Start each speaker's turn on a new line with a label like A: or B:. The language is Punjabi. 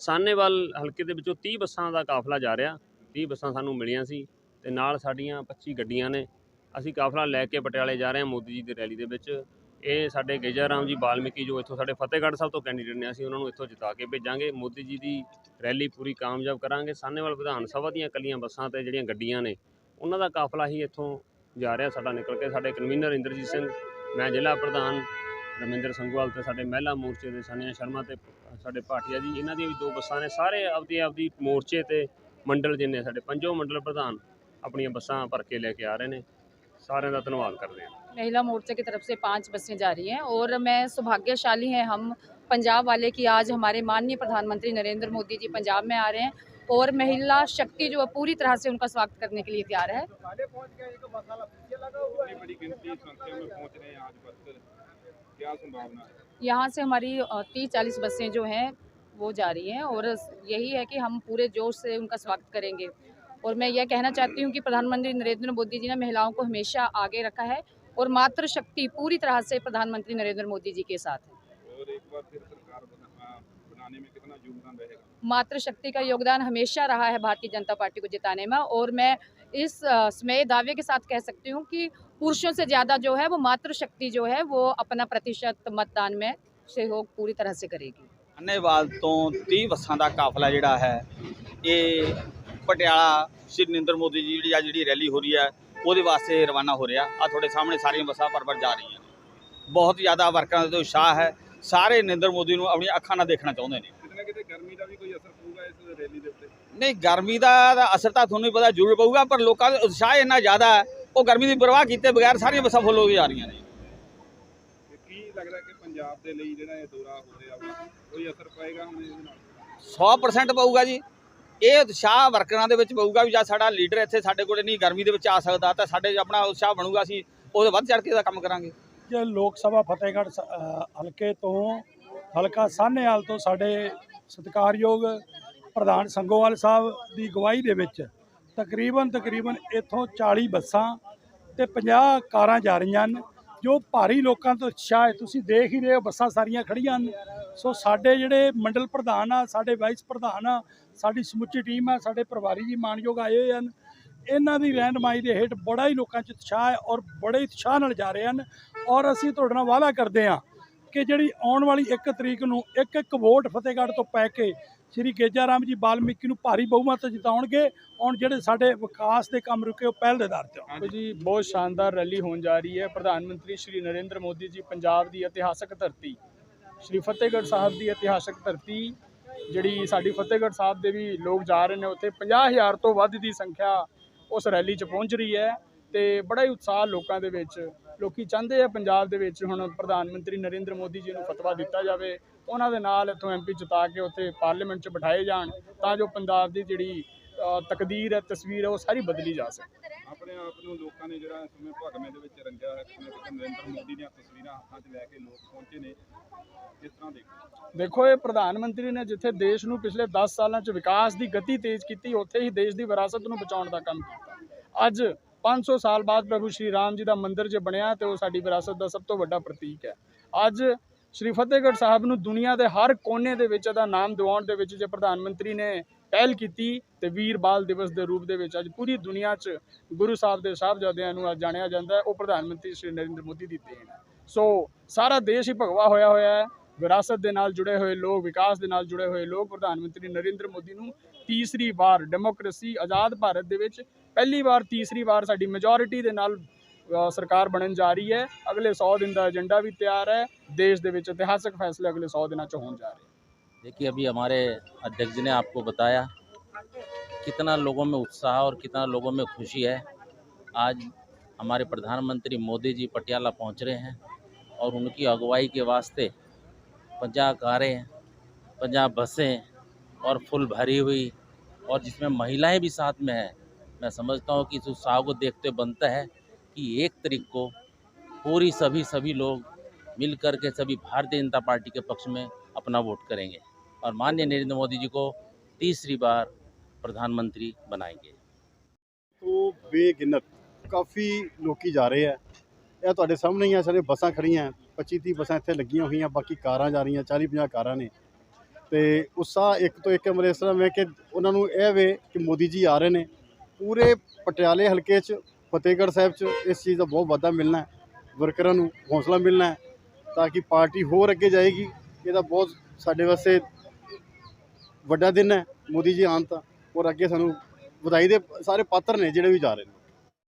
A: ਸਾਨੇਵਾਲ ਹਲਕੇ ਦੇ ਵਿੱਚੋਂ 30 ਬੱਸਾਂ ਦਾ ਕਾਫਲਾ ਜਾ ਰਿਹਾ। 30 ਬੱਸਾਂ ਸਾਨੂੰ ਮਿਲੀਆਂ ਸੀ ਤੇ ਨਾਲ ਸਾਡੀਆਂ 25 ਗੱਡੀਆਂ ਨੇ। ਅਸੀਂ ਕਾਫਲਾ ਲੈ ਕੇ ਪਟਿਆਲੇ ਜਾ ਰਹੇ ਹਾਂ ਮੋਦੀ ਜੀ ਦੀ ਰੈਲੀ ਦੇ ਵਿੱਚ। ਇਹ ਸਾਡੇ ਗੇਜਾ ਰਾਮ ਜੀ ਬਾਲਮਿਕੀ, ਜੋ ਇੱਥੋਂ ਸਾਡੇ ਫਤਿਹਗੜ੍ਹ ਸਾਹਿਬ ਤੋਂ ਕੈਂਡੀਡੇਟ ਨੇ, ਅਸੀਂ ਉਹਨਾਂ ਨੂੰ ਇੱਥੋਂ ਜਿਤਾ ਕੇ ਭੇਜਾਂਗੇ। ਮੋਦੀ ਜੀ ਦੀ ਰੈਲੀ ਪੂਰੀ ਕਾਮਯਾਬ ਕਰਾਂਗੇ। ਸਾਨੇਵਾਲ ਵਿਧਾਨ ਸਭਾ ਦੀਆਂ ਇਕੱਲੀਆਂ ਬੱਸਾਂ ਤੇ ਜਿਹੜੀਆਂ ਗੱਡੀਆਂ ਨੇ, ਉਹਨਾਂ ਦਾ ਕਾਫਲਾ ਹੀ ਇੱਥੋਂ ਜਾ ਰਿਹਾ ਸਾਡਾ ਨਿਕਲ ਕੇ। ਸਾਡੇ ਕਨਵੀਨਰ ਇੰਦਰਜੀਤ ਸਿੰਘ, ਮੈਂ ਜ਼ਿਲ੍ਹਾ ਪ੍ਰਧਾਨ ਰਮਿੰਦਰ ਸੰਗਵਾਲ ਤੇ ਸਾਡੇ ਮਹਿਲਾ ਮੋਰਚੇ ਦੇ ਸਾਨੀਆ ਸ਼ਰਮਾ ਤੇ ਸਾਡੇ ਭਾਟੀਆ ਜੀ ਇਹਨਾਂ ਦੀਆਂ ਵੀ ਦੋ ਬੱਸਾਂ ਨੇ ਸਾਰੇ ਆਪਦੀ ਆਪਦੀ ਮੋਰਚੇ ਤੇ ਮੰਡਲ ਜਿੰਨੇ ਸਾਡੇ ਪੰਜੋ ਮੰਡਲ ਪ੍ਰਧਾਨ ਆਪਣੀਆਂ ਬੱਸਾਂ ਭਰ ਕੇ ਲੈ ਕੇ ਆ ਰਹੇ ਨੇ ਸਾਰਿਆਂ ਦਾ ਧੰਨਵਾਦ ਕਰਦੇ ਹਾਂ
B: महिला मोर्चा की तरफ से पांच बसें जा रही हैं और मैं सौभाग्यशाली हैं हम पंजाब वाले कि आज हमारे माननीय प्रधानमंत्री नरेंद्र मोदी जी पंजाब में आ रहे हैं और महिला शक्ति जो है पूरी तरह से उनका स्वागत करने के लिए तैयार है
C: क्या संभावना है?
B: यहाँ से हमारी तीस चालीस बसें जो हैं वो जा रही हैं और यही है कि हम पूरे जोश से उनका स्वागत करेंगे। और मैं यह कहना चाहती हूँ कि प्रधानमंत्री नरेंद्र मोदी जी ने महिलाओं को हमेशा आगे रखा है और मातृ शक्ति पूरी तरह से प्रधानमंत्री नरेंद्र मोदी जी के साथ है।
C: और एक बार फिर सरकार बना, बनाने में कितना योगदान रहेगा?
B: मातृशक्ति का योगदान हमेशा रहा है भारतीय जनता पार्टी को जिताने में और मैं इस अ, समय दावे के साथ कह सकती हूँ कि पुरुषों से ज़्यादा जो है वो मातृशक्ति जो है वो अपना प्रतिशत मतदान में सहयोग पूरी तरह से करेगी
D: ਅੰਨੇਵਾਲ ਤੋਂ 30 ਬੱਸਾਂ ਦਾ ਕਾਫਲਾ ਜਿਹੜਾ ਹੈ ਇਹ ਪਟਿਆਲਾ ਸ਼੍ਰੀ ਨਰਿੰਦਰ ਮੋਦੀ ਜੀ ਜਿਹੜੀ ਆ ਜਿਹੜੀ ਰੈਲੀ ਹੋ ਰਹੀ ਹੈ ਉਹਦੇ ਵਾਸਤੇ ਰਵਾਨਾ ਹੋ ਰਿਹਾ ਆ ਤੁਹਾਡੇ ਸਾਹਮਣੇ ਸਾਰੀਆਂ ਬੱਸਾਂ ਪਰ-ਪਰ ਜਾ ਰਹੀਆਂ ਨੇ ਬਹੁਤ ਜ਼ਿਆਦਾ ਵਰਕਰਾਂ ਦਾ ਉਤਸ਼ਾਹ ਹੈ ਸਾਰੇ ਨਰਿੰਦਰ ਮੋਦੀ ਨੂੰ ਆਪਣੀਆਂ ਅੱਖਾਂ ਨਾਲ ਦੇਖਣਾ ਚਾਹੁੰਦੇ ਨੇ ਤੇ ਗਰਮੀ ਦਾ ਦਾ ਅਸਰ ਤਾਂ ਤੁਹਾਨੂੰ ਪਤਾ ਜ਼ਰੂਰ ਪਊਗਾ ਪਰ ਲੋਕਾਂ ਦਾ ਉਤਸ਼ਾਹ ਇੰਨਾ ਜ਼ਿਆਦਾ ਹੈ ਉਹ ਗਰਮੀ ਦੀ ਪਰਵਾਹ ਕੀਤੇ ਬਗੈਰ ਸਾਰੀਆਂ ਬੱਸਾਂ ਫੁੱਲ ਹੋ ਜਾ ਰਹੀਆਂ ਨੇ।
C: ਕੀ ਲੱਗਦਾ ਕਿ ਪੰਜਾਬ ਦੇ ਲਈ ਜਿਹੜਾ ਇਹ ਦੌਰਾ ਹੋ ਰਿਹਾ ਕੋਈ ਅਸਰ ਪਾਏਗਾ ਹੁਣ ਇਹਦੇ ਨਾਲ?
D: 100% ਪਊਗਾ ਜੀ। ਇਹ ਉਤਸ਼ਾਹ ਵਰਕਰਾਂ ਦੇ ਵਿੱਚ ਪਊਗਾ ਵੀ ਜਾਂ ਸਾਡਾ ਲੀਡਰ ਇੱਥੇ ਸਾਡੇ ਕੋਲੇ ਨਹੀਂ ਗਰਮੀ ਦੇ ਵਿੱਚ ਆ ਸਕਦਾ ਤਾਂ ਸਾਡੇ ਆਪਣਾ ਉਤਸ਼ਾਹ ਬਣੂਗਾ ਅਸੀਂ ਉਹਦੇ ਵੱਧ ਚੜ ਕੇ ਦਾ ਕੰਮ ਕਰਾਂਗੇ।
E: ਜੇ ਲੋਕ ਸਭਾ ਫਤਿਹਗੜ੍ਹ ਹਲਕੇ ਤੋਂ ਹਲਕਾ ਸਾਹਨੇਵਾਲ ਤੋਂ ਸਾਡੇ ਸਤਿਕਾਰਯੋਗ ਪ੍ਰਧਾਨ ਸੰਗੋਵਾਲ ਸਾਹਿਬ ਦੀ ਗਵਾਹੀ ਦੇ ਵਿੱਚ ਤਕਰੀਬਨ ਤਕਰੀਬਨ ਇੱਥੋਂ 40 ਬੱਸਾਂ ਤੇ 50 ਕਾਰਾਂ ਜਾ ਰਹੀਆਂ ਹਨ, ਜੋ ਭਾਰੀ ਲੋਕਾਂ ਤੋਂ ਉਤਸ਼ਾਹ ਹੈ। ਤੁਸੀਂ ਦੇਖ ਹੀ ਰਹੇ ਹੋ, ਬੱਸਾਂ ਸਾਰੀਆਂ ਖੜੀਆਂ ਹਨ। ਸੋ ਸਾਡੇ ਜਿਹੜੇ ਮੰਡਲ ਪ੍ਰਧਾਨ ਆ, ਸਾਡੇ ਵਾਈਸ ਪ੍ਰਧਾਨ ਆ, ਸਾਡੀ ਸਮੁੱਚੀ ਟੀਮ ਆ, ਸਾਡੇ ਪਰਿਵਾਰੀ ਜੀ ਮਾਨਯੋਗ ਆਏ ਹੋਏ ਹਨ। ਇਹਨਾਂ ਦੀ ਰਹਿਨਮਾਈ ਦੇ ਹੇਠ ਬੜਾ ਹੀ ਲੋਕਾਂ 'ਚ ਉਤਸ਼ਾਹ ਹੈ ਔਰ ਬੜੇ ਉਤਸ਼ਾਹ ਨਾਲ ਜਾ ਰਹੇ ਹਨ। ਔਰ ਅਸੀਂ ਤੁਹਾਡੇ ਨਾਲ ਵਾਅਦਾ ਕਰਦੇ ਹਾਂ ਕਿ ਜਿਹੜੀ ਆਉਣ ਵਾਲੀ 1 ਤਰੀਕ ਨੂੰ ਇੱਕ ਇੱਕ ਵੋਟ ਫਤਿਹਗੜ੍ਹ ਤੋਂ ਪੈ ਕੇ ਸ਼੍ਰੀ ਗੇਜਾ ਰਾਮ ਜੀ ਬਾਲਮੀਕੀ ਨੂੰ ਭਾਰੀ ਬਹੁਮਤ ਜਿਤਾਉਣਗੇ ਔਰ ਜਿਹੜੇ ਸਾਡੇ ਵਿਕਾਸ ਦੇ ਕੰਮ ਰੁਕੇ ਉਹ ਪਹਿਲ ਦੇ ਆਧਾਰ ਤੇ ਹੋਣ
F: ਜੀ ਬਹੁਤ ਸ਼ਾਨਦਾਰ ਰੈਲੀ ਹੋਣ ਜਾ ਰਹੀ ਹੈ। ਪ੍ਰਧਾਨ ਮੰਤਰੀ ਸ਼੍ਰੀ ਨਰਿੰਦਰ ਮੋਦੀ ਜੀ ਪੰਜਾਬ ਦੀ ਇਤਿਹਾਸਕ ਧਰਤੀ, ਸ਼੍ਰੀ ਫਤਿਹਗੜ੍ਹ ਸਾਹਿਬ ਦੀ ਇਤਿਹਾਸਕ ਧਰਤੀ, ਜਿਹੜੀ ਸਾਡੀ ਫਤਿਹਗੜ੍ਹ ਸਾਹਿਬ ਦੇ ਵੀ ਲੋਕ ਜਾ ਰਹੇ ਨੇ, ਉੱਥੇ 50000 ਤੋਂ ਵੱਧ ਦੀ ਸੰਖਿਆ ਉਸ ਰੈਲੀ 'ਚ ਪਹੁੰਚ ਰਹੀ ਹੈ ਤੇ ਬੜਾ ਹੀ ਉਤਸ਼ਾਹ ਲੋਕਾਂ ਦੇ ਵਿੱਚ ਲੋਕੀ ਚਾਹੁੰਦੇ ਆ ਪੰਜਾਬ ਦੇ ਵਿੱਚ ਹੁਣ ਪ੍ਰਧਾਨ ਮੰਤਰੀ ਨਰਿੰਦਰ ਮੋਦੀ ਜੀ ਨੂੰ ਫਤਵਾ ਦਿੱਤਾ ਜਾਵੇ ਉਹਨਾਂ ਦੇ ਨਾਲ ਇੱਥੋਂ ਐਮਪੀ ਜਿਤਾ ਕੇ ਉੱਥੇ ਪਾਰਲੀਮੈਂਟ 'ਚ ਬਿਠਾਏ ਜਾਣ ਤਾਂ ਜੋ ਪੰਜਾਬ ਦੀ ਜਿਹੜੀ ਤਕਦੀਰ ਹੈ ਤਸਵੀਰ ਹੈ ਉਹ ਸਾਰੀ ਬਦਲੀ ਜਾ ਸਕੇ।
C: ਆਪਣੇ ਆਪ ਨੂੰ ਲੋਕਾਂ ਨੇ ਜਿਹੜਾ ਸਮੇਂ ਭਗਵੇਂ ਦੇ ਵਿੱਚ ਰੰਗਿਆ ਹੈ ਕਿਵੇਂ ਕਿ ਨਰਿੰਦਰ ਮੋਦੀ ਦੀਆਂ ਤਸਵੀਰਾਂ ਹੱਥਾਂ 'ਚ ਲੈ ਕੇ ਲੋਕ ਪਹੁੰਚੇ ਨੇ। ਕਿਸ ਤਰ੍ਹਾਂ ਦੇਖੋ
F: ਦੇਖੋ ਇਹ ਪ੍ਰਧਾਨ ਮੰਤਰੀ ਨੇ ਜਿੱਥੇ ਦੇਸ਼ ਨੂੰ ਪਿਛਲੇ 10 ਸਾਲਾਂ 'ਚ ਵਿਕਾਸ ਦੀ ਗਤੀ ਤੇਜ਼ ਕੀਤੀ ਉੱਥੇ ਹੀ ਦੇਸ਼ ਦੀ ਵਿਰਾਸਤ ਨੂੰ ਬਚਾਉਣ ਦਾ ਕੰਮ ਕੀਤਾ। ਅੱਜ 500 ਸਾਲ ਬਾਅਦ ਪ੍ਰਭੂ ਸ਼੍ਰੀ ਰਾਮ ਜੀ ਦਾ ਮੰਦਿਰ ਜੇ ਬਣਿਆ ਤੇ ਉਹ ਸਾਡੀ ਵਿਰਾਸਤ ਦਾ ਸਭ ਤੋਂ ਵੱਡਾ ਪ੍ਰਤੀਕ ਹੈ। ਅੱਜ ਸ਼੍ਰੀ ਫਤਿਹਗੜ੍ਹ ਸਾਹਿਬ ਨੂੰ ਦੁਨੀਆ ਦੇ ਹਰ ਕੋਨੇ ਦੇ ਵਿੱਚ ਇਹਦਾ ਨਾਮ ਦਿਵਾਉਣ ਦੇ ਵਿੱਚ ਜੇ ਪ੍ਰਧਾਨ ਮੰਤਰੀ ਨੇ ਪਹਿਲ ਕੀਤੀ ਤੇ ਵੀਰ ਬਾਲ ਦਿਵਸ ਦੇ ਰੂਪ ਦੇ ਵਿੱਚ ਅੱਜ ਪੂਰੀ ਦੁਨੀਆ 'ਚ ਗੁਰੂ ਸਾਹਿਬ ਦੇ ਸਾਹਿਬਜ਼ਾਦਿਆਂ ਨੂੰ ਅੱਜ ਜਾਣਿਆ ਜਾਂਦਾ ਹੈ। ਉਹ ਪ੍ਰਧਾਨ ਮੰਤਰੀ ਸ਼੍ਰੀ ਨਰਿੰਦਰ ਮੋਦੀ ਦੀ ਦੇਣ ਹੈ। ਸੋ ਸਾਰਾ ਦੇਸ਼ ਹੀ ਭਗਵਾ ਹੋਇਆ ਹੋਇਆ ਹੈ। ਵਿਰਾਸਤ ਦੇ ਨਾਲ ਜੁੜੇ ਹੋਏ ਲੋਕ ਵਿਕਾਸ ਦੇ ਨਾਲ ਜੁੜੇ ਹੋਏ ਲੋਕ ਪ੍ਰਧਾਨ ਮੰਤਰੀ ਨਰਿੰਦਰ ਮੋਦੀ ਨੂੰ ਤੀਸਰੀ ਵਾਰ ਡੈਮੋਕ੍ਰੇਸੀ ਆਜ਼ਾਦ ਭਾਰਤ ਦੇ ਵਿੱਚ ਪਹਿਲੀ ਵਾਰ ਤੀਸਰੀ ਵਾਰ ਸਾਡੀ ਮੈਜੋਰਿਟੀ ਦੇ ਨਾਲ ਅ, ਸਰਕਾਰ ਬਣਨ ਜਾ ਰਹੀ ਹੈ ਅਗਲੇ 100 ਦਿਨ ਦਾ ਏਜੰਡਾ ਵੀ ਤਿਆਰ ਹੈ ਦੇਸ਼ ਦੇ ਵਿੱਚ ਇਤਿਹਾਸਕ ਫੈਸਲੇ ਅਗਲੇ 100 ਦਿਨਾਂ 'ਚ ਹੋਣ ਜਾ ਰਹੇ ਹਨ
G: देखिए अभी हमारे अध्यक्ष जी ने आपको बताया कितना लोगों में उत्साह और कितना लोगों में खुशी है आज हमारे प्रधानमंत्री मोदी जी पटियाला पहुंच रहे हैं और उनकी अगुवाई के वास्ते पंजाब कारें पंजाब बसें और फुल भरी हुई और जिसमें महिलाएं भी साथ में हैं मैं समझता हूँ कि इस उत्साह को देखते बनता है कि एक तारीख को पूरी सभी सभी लोग मिल कर के सभी भारतीय जनता पार्टी के पक्ष में अपना वोट करेंगे और माननीय नरेंद्र मोदी जी को तीसरी बार प्रधानमंत्री बनाएंगे
H: ਤੋਂ ਬੇਗਿਣਤ ਕਾਫੀ ਲੋਕੀ ਜਾ ਰਹੇ ਆ ਇਹ ਤੁਹਾਡੇ ਸਾਹਮਣੇ ਹੀ ਆ ਸਾਰੇ ਬੱਸਾਂ ਖੜੀਆਂ 25 30 ਬੱਸਾਂ ਇੱਥੇ ਲੱਗੀਆਂ ਹੋਈਆਂ, ਬਾਕੀ ਕਾਰਾਂ ਜਾ ਰਹੀਆਂ 40 50 ਕਾਰਾਂ ਨੇ। ਤੇ ਉਤਸ਼ਾਹ ਇੱਕ ਤੋਂ ਇੱਕ ਅਮਰ ਇਸ ਤਰ੍ਹਾਂ ਵੇ ਕਿ ਉਹਨਾਂ ਨੂੰ ਇਹ ਵੇ ਕਿ ਮੋਦੀ ਜੀ ਆ ਰਹੇ ਨੇ। ਪੂਰੇ ਪਟਿਆਲੇ ਹਲਕੇ 'ਚ, ਫਤਿਹਗੜ੍ਹ ਸਾਹਿਬ 'ਚ ਇਸ ਚੀਜ਼ ਦਾ ਬਹੁਤ ਵਾਧਾ ਮਿਲਣਾ ਹੈ। ਵਰਕਰਾਂ ਨੂੰ ਹੌਸਲਾ ਮਿਲਣਾ ਹੈ, ਤਾਂ ਕਿ ਪਾਰਟੀ ਹੋਰ ਅੱਗੇ ਜਾਏਗੀ। ਇਹਦਾ ਬਹੁਤ ਸਾਡੇ ਵਾਸਤੇ ਵੱਡਾ ਦਿਨ ਹੈ, ਮੋਦੀ ਜੀ ਆਉਣ ਤਾਂ। ਔਰ ਅੱਗੇ ਸਾਨੂੰ ਵਧਾਈ ਦੇ ਸਾਰੇ ਪਾਤਰ ਨੇ ਜਿਹੜੇ ਵੀ ਜਾ ਰਹੇ ਨੇ।